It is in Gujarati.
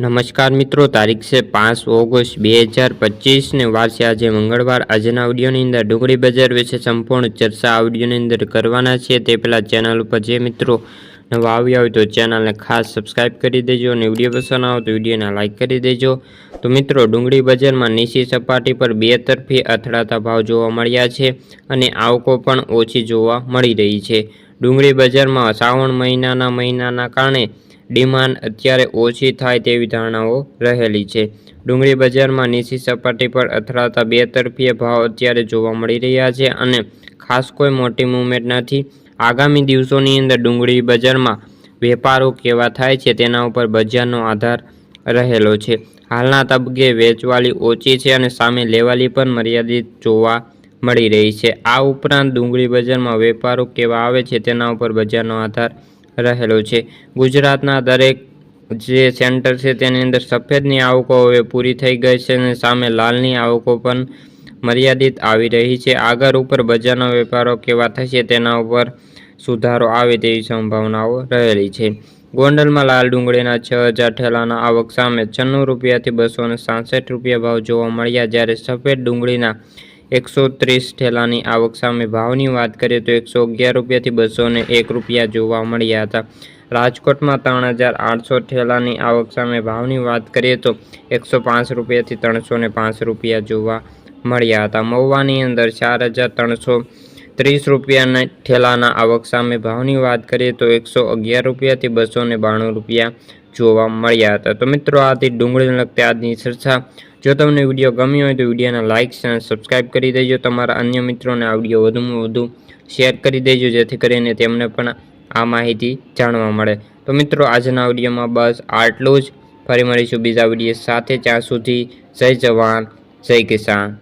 નમસ્કાર મિત્રો, તારીખ છે પાંચ ઓગસ્ટ બે હજાર પચીસને વાર આજે મંગળવાર. આજના ઓડિયોની અંદર ડુંગળી બજાર વિશે સંપૂર્ણ ચર્ચા ઓડિયોની અંદર કરવાના છે તે પહેલાં ચેનલ ઉપર જે મિત્રો નવા આવ્યા હોય તો ચેનલને ખાસ સબસ્ક્રાઈબ કરી દેજો અને વીડિયો પસંદ આવે તો વિડીયોને લાઇક કરી દેજો. તો મિત્રો, ડુંગળી બજારમાં નીચી સપાટી પર બે તરફી અથડાતા ભાવ જોવા મળ્યા છે અને આવકો પણ ઓછી જોવા મળી રહી છે. ડુંગળી બજારમાં શ્રાવણ મહિનાના મહિનાના કારણે ડિમાન્ડ અત્યારે ઓછી થાય તેવી ધારણાઓ રહેલી છે. ડુંગળી બજારમાં નીચી સપાટી પર અથડાતા બે તરફીય ભાવ અત્યારે જોવા મળી રહ્યા છે અને ખાસ કોઈ મોટી મૂવમેન્ટ નથી. આગામી દિવસોની અંદર ડુંગળી બજારમાં વેપારો કેવા થાય છે તેના ઉપર બજારનો આધાર રહેલો છે. હાલના તબક્કે વેચવાલી ઓછી છે અને સામે લેવાલી પણ મર્યાદિત જોવા મળી રહી છે. આ ઉપરાંત ડુંગળી બજારમાં વેપારો કેવા આવે છે તેના ઉપર બજારનો આધાર રહેલો છે. ગુજરાતના દરેક જે સેન્ટર છે તેની અંદર સફેદની આવકો હવે પૂરી થઈ ગઈ છે અને સામે લાલની આવકો પણ મર્યાદિત આવી રહી છે. આગળ ઉપર બજારના વેપારો કેવા થશે તેના ઉપર સુધારો આવે તેવી સંભાવનાઓ રહેલી છે. ગોંડલમાં લાલ ડુંગળીના છ હજાર ઠેલાના આવક સામે છન્નું રૂપિયાથી બસો સાસઠ રૂપિયા ભાવ જોવા મળ્યા જ્યારે સફેદ ડુંગળીના એકસો ત્રીસ ઠેલાની આવક સામે ભાવની વાત કરીએ તો એકસો અગિયાર રૂપિયાથી બસો એક રૂપિયા જોવા મળ્યા હતા. રાજકોટમાં ત્રણ હજાર આઠસો ઠેલાની આવક સામે ભાવની વાત કરીએ તો એકસો પાંચ રૂપિયાથી ત્રણસો પાંચ રૂપિયા જોવા મળ્યા હતા. મહુવાની અંદર ચાર હજાર ત્રણસો ત્રીસ રૂપિયાના ઠેલાના આવક સામે ભાવની વાત કરીએ તો એકસો અગિયાર રૂપિયાથી બસો ને બાણું રૂપિયા જોવા મળ્યા હતા. તો મિત્રો, આથી ડુંગળીને લગતી આજની ચર્ચા. જો તમને વીડિયો ગમ્યો હોય તો વિડીયોને લાઇક અને સબસ્ક્રાઇબ કરી દેજો. તમારા અન્ય મિત્રોને આ વીડિયો વધુમાં વધુ શેર કરી દેજો, જેથી કરીને તેમને પણ આ માહિતી જાણવા મળે. તો મિત્રો, આજના વિડીયોમાં બસ આટલું જ. ફરી મળીશું બીજા વીડિયો સાથે. ત્યાં સુધી જય જવાન, જય કિસાન.